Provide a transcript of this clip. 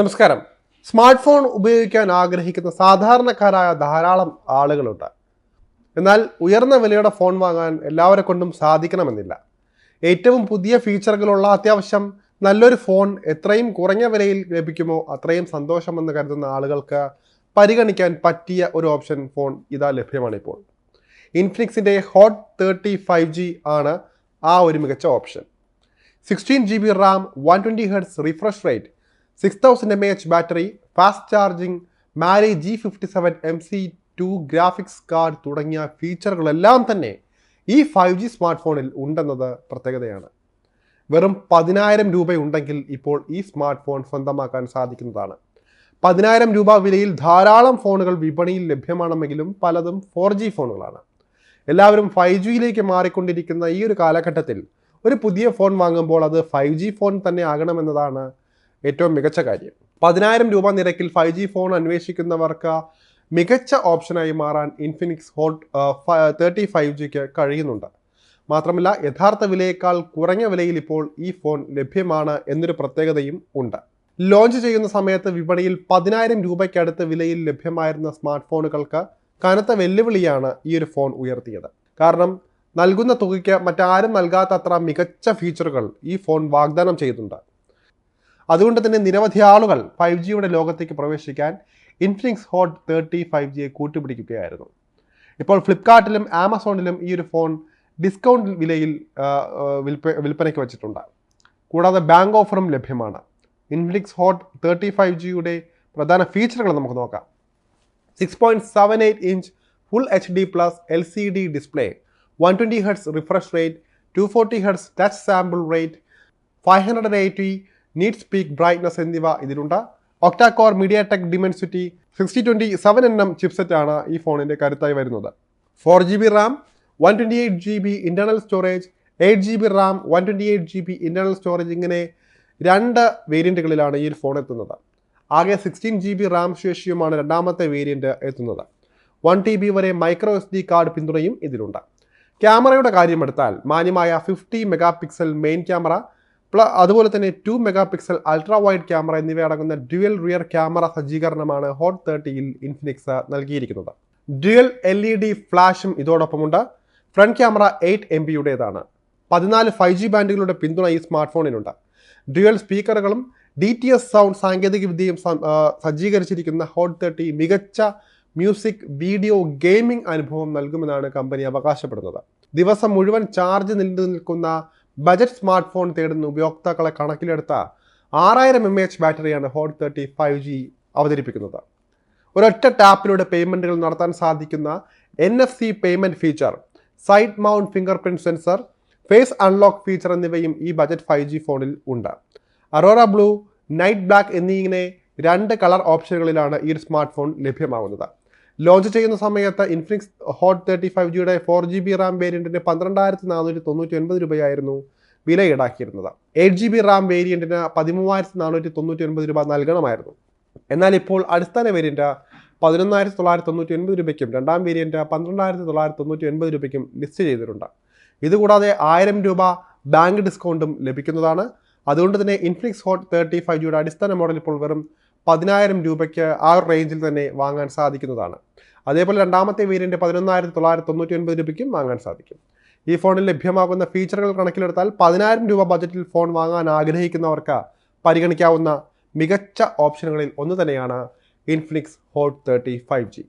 നമസ്കാരം. Smart phone ഉപയോഗിക്കാൻ ആഗ്രഹിക്കുന്ന സാധാരണക്കാരായ ധാരാളം ആളുകളുണ്ട്. എന്നാൽ ഉയർന്ന വിലയുടെ ഫോൺ വാങ്ങാൻ എല്ലാവരെ കൊണ്ടും സാധിക്കണമെന്നില്ല. ഏറ്റവും പുതിയ ഫീച്ചറുകളുള്ള അത്യാവശ്യം നല്ലൊരു ഫോൺ എത്രയും കുറഞ്ഞ വിലയിൽ ലഭിക്കുമോ അത്രയും സന്തോഷമെന്ന് കരുതുന്ന ആളുകൾക്ക് പരിഗണിക്കാൻ പറ്റിയ ഒരു ഓപ്ഷൻ ഫോൺ ഇതാ ലഭ്യമാണ് ഇപ്പോൾ ഇൻഫിനിക്സിന്റെ ഹോട്ട് തേർട്ടി ഫൈവ് ജി ആണ് ആ ഒരു മികച്ച option. Sixteen G B RAM one twenty hertz refresh rate six thousand M H battery fast charging Mali G fifty seven M C two graphics card തുടങ്ങിയ ഫീച്ചറുകളെല്ലാം തന്നെ ഈ ഫൈവ് ജി സ്മാർട്ട് ഫോണിൽ ഉണ്ടെന്നത് പ്രത്യേകതയാണ്. വെറും പതിനായിരം രൂപയുണ്ടെങ്കിൽ ഇപ്പോൾ ഈ സ്മാർട്ട് ഫോൺ സ്വന്തമാക്കാൻ സാധിക്കുന്നതാണ്. പതിനായിരം രൂപ വിലയിൽ ധാരാളം ഫോണുകൾ വിപണിയിൽ ലഭ്യമാണെങ്കിലും പലതും ഫോർ ജി ഫോണുകളാണ്. എല്ലാവരും ഫൈവ് ജിയിലേക്ക് മാറിക്കൊണ്ടിരിക്കുന്ന ഈ ഒരു കാലഘട്ടത്തിൽ ഒരു പുതിയ ഫോൺ വാങ്ങുമ്പോൾ അത് ഫൈവ് ജി ഫോൺ തന്നെ ആകണമെന്നതാണ് ഏറ്റവും മികച്ച കാര്യം. പതിനായിരം രൂപ നിരക്കിൽ ഫൈവ് ജി ഫോൺ അന്വേഷിക്കുന്നവർക്ക് മികച്ച ഓപ്ഷനായി മാറാൻ ഇൻഫിനിക്സ് ഹോട്ട് തേർട്ടി ഫൈവ് ജിക്ക് കഴിയുന്നുണ്ട്. മാത്രമല്ല യഥാർത്ഥ വിലയേക്കാൾ കുറഞ്ഞ വിലയിൽ ഇപ്പോൾ ഈ ഫോൺ ലഭ്യമാണ് എന്നൊരു പ്രത്യേകതയും ഉണ്ട്. ലോഞ്ച് ചെയ്യുന്ന സമയത്ത് വിപണിയിൽ പതിനായിരം രൂപയ്ക്കടുത്ത് വിലയിൽ ലഭ്യമായിരുന്ന സ്മാർട്ട് ഫോണുകൾക്ക് കനത്ത വെല്ലുവിളിയാണ് ഈ ഒരു ഫോൺ ഉയർത്തിയത്. കാരണം നൽകുന്ന തുകയ്ക്ക് മറ്റാരും നൽകാത്ത അത്ര മികച്ച ഫീച്ചറുകൾ ഈ ഫോൺ വാഗ്ദാനം ചെയ്യുന്നുണ്ട് അതുകൊണ്ട് തന്നെ നിരവധി ആളുകൾ ഫൈവ് ജിയുടെ ലോകത്തേക്ക് പ്രവേശിക്കാൻ ഇൻഫിനിക്സ് ഹോട്ട് തേർട്ടി ഫൈവ് ജിയെ കൂട്ടുപിടിക്കുകയായിരുന്നു. ഇപ്പോൾ ഫ്ലിപ്കാർട്ടിലും ആമസോണിലും ഈ ഒരു ഫോൺ ഡിസ്കൗണ്ട് വിലയിൽ വിൽപ്പ വിൽപ്പനയ്ക്ക് വെച്ചിട്ടുണ്ട്. കൂടാതെ ബാങ്ക് ഓഫറും ലഭ്യമാണ്. ഇൻഫിനിക്സ് ഹോട്ട് തേർട്ടി ഫൈവ് ജിയുടെ പ്രധാന ഫീച്ചറുകൾ നമുക്ക് നോക്കാം. Six point seven eight inch full H D plus L C D display one twenty hertz refresh rate two forty hertz touch sample rate five hundred eighty nits peak brightness എന്നിവ ഇതിലുണ്ട്. Octacore MediaTek Dimensity sixty twenty seven N M ചിപ്സെറ്റാണ് ഈ ഫോണിന്റെ കരുത്തായി വരുന്നത്. Four G B RAM one twenty eight G B internal storage eight G B RAM one twenty eight G B internal storage ഇങ്ങനെ രണ്ട് വേരിയന്റുകളിലാണ് ഈ ഫോൺ എത്തുന്നത്. ആകെ സിക്സ്റ്റീൻ ജി ബി റാം ശേഷിയുമാണ് രണ്ടാമത്തെ വേരിയന്റ് എത്തുന്നത്. വൺ ടി ബി വരെ മൈക്രോ എസ് ഡി കാർഡ് പിന്തുണയും ഇതിലുണ്ട്. ക്യാമറയുടെ കാര്യമെടുത്താൽ മാന്യമായ fifty megapixel main camera അതുപോലെ തന്നെ two megapixel ultra wide camera എന്നിവ അടങ്ങുന്ന ഡ്യുവൽ റിയർ ക്യാമറ സജ്ജീകരണമാണ് ഹോട്ട് തേർട്ടിയിൽ ഇൻഫിനിക്സ് നൽകിയിരിക്കുന്നത്. ഡ്യുവൽ എൽ ഇ ഡി ഫ്ലാഷും ഇതോടൊപ്പമുണ്ട്. ഫ്രണ്ട് ക്യാമറ എയ്റ്റ് എം ബിയുടേതാണ് പതിനാല് ഫൈവ് ജി ബാൻഡുകളുടെ പിന്തുണ ഈ സ്മാർട്ട് ഫോണിനുണ്ട് ഡ്യുവൽ സ്പീക്കറുകളും ഡി ടി എസ് സൗണ്ട് സാങ്കേതികവിദ്യയും വിദ്യയും സജ്ജീകരിച്ചിരിക്കുന്ന ഹോട്ട് തേർട്ടി മികച്ച മ്യൂസിക് വീഡിയോ ഗെയിമിംഗ് അനുഭവം നൽകുമെന്നാണ് കമ്പനി അവകാശപ്പെടുന്നത്. ദിവസം മുഴുവൻ ചാർജ് നിലനിൽക്കുന്ന നിൽക്കുന്ന ബജറ്റ് സ്മാർട്ട് ഫോൺ തേടുന്ന ഉപയോക്താക്കളെ കണക്കിലെടുത്ത ആറായിരം എം എച്ച് ബാറ്ററിയാണ് ഹോട്ട് തേർട്ടി ഫൈവ് ജി അവതരിപ്പിക്കുന്നത്. ഒരൊറ്റ ടാപ്പിലൂടെ പേയ്മെന്റുകൾ നടത്താൻ സാധിക്കുന്ന N F C payment feature side mount fingerprint sensor face unlock feature എന്നിവയും ഈ ബജറ്റ് ഫൈവ് ജി ഫോണിൽ ഉണ്ട്. അറോറ ബ്ലൂ നൈറ്റ് ബ്ലാക്ക് എന്നിങ്ങനെ രണ്ട് കളർ ഓപ്ഷനുകളിലാണ് ഈ സ്മാർട്ട് ഫോൺ ലഭ്യമാവുന്നത്. ലോഞ്ച് ചെയ്യുന്ന സമയത്ത് ഇൻഫിനിക്സ് ഹോട്ട് തേർട്ടി ഫൈവ് ജിയുടെ ഫോർ ജി ബി റാം വേരിയന്റിന് പന്ത്രണ്ടായിരത്തി നാനൂറ്റി തൊണ്ണൂറ്റി ഒൻപത് രൂപയായിരുന്നു വില ഈടാക്കിയിരുന്നത്. എയ്റ്റ് ജി ബി റാം വേരിയന്റിന് പതിമൂവായിരത്തി നാനൂറ്റി തൊണ്ണൂറ്റി ഒൻപത് രൂപ നൽകണമായിരുന്നു. എന്നാൽ ഇപ്പോൾ അടിസ്ഥാന വേരിയന്റ് പതിനൊന്നായിരത്തി തൊള്ളായിരത്തി തൊണ്ണൂറ്റി ഒൻപത് രൂപയ്ക്കും രണ്ടാം വേരിയന്റ് പന്ത്രണ്ടായിരത്തി തൊള്ളായിരത്തി തൊണ്ണൂറ്റി ഒൻപത് രൂപയ്ക്കും ലിസ്റ്റ് ചെയ്തിട്ടുണ്ട്. ഇതുകൂടാതെ ആയിരം രൂപ ബാങ്ക് ഡിസ്കൗണ്ടും ലഭിക്കുന്നതാണ്. അതുകൊണ്ട് തന്നെ ഇൻഫിനിക്സ് ഹോട്ട് തേർട്ടി ഫൈവ് ജിയുടെ അടിസ്ഥാന മോഡൽ ഇപ്പോൾ വെറും പതിനായിരം രൂപയ്ക്ക് ആ ഒരു റേഞ്ചിൽ തന്നെ വാങ്ങാൻ സാധിക്കുന്നതാണ്. അതേപോലെ രണ്ടാമത്തെ വേരിയന്റ് പതിനൊന്നായിരത്തി തൊള്ളായിരത്തി തൊണ്ണൂറ്റി ഒൻപത് രൂപയ്ക്കും വാങ്ങാൻ സാധിക്കും. ഈ ഫോണിൽ ലഭ്യമാകുന്ന ഫീച്ചറുകൾ കണക്കിലെടുത്താൽ പതിനായിരം രൂപ ബജറ്റിൽ ഫോൺ വാങ്ങാൻ ആഗ്രഹിക്കുന്നവർക്ക് പരിഗണിക്കാവുന്ന മികച്ച ഓപ്ഷനുകളിൽ ഒന്ന് തന്നെയാണ് Infinix hot thirty five G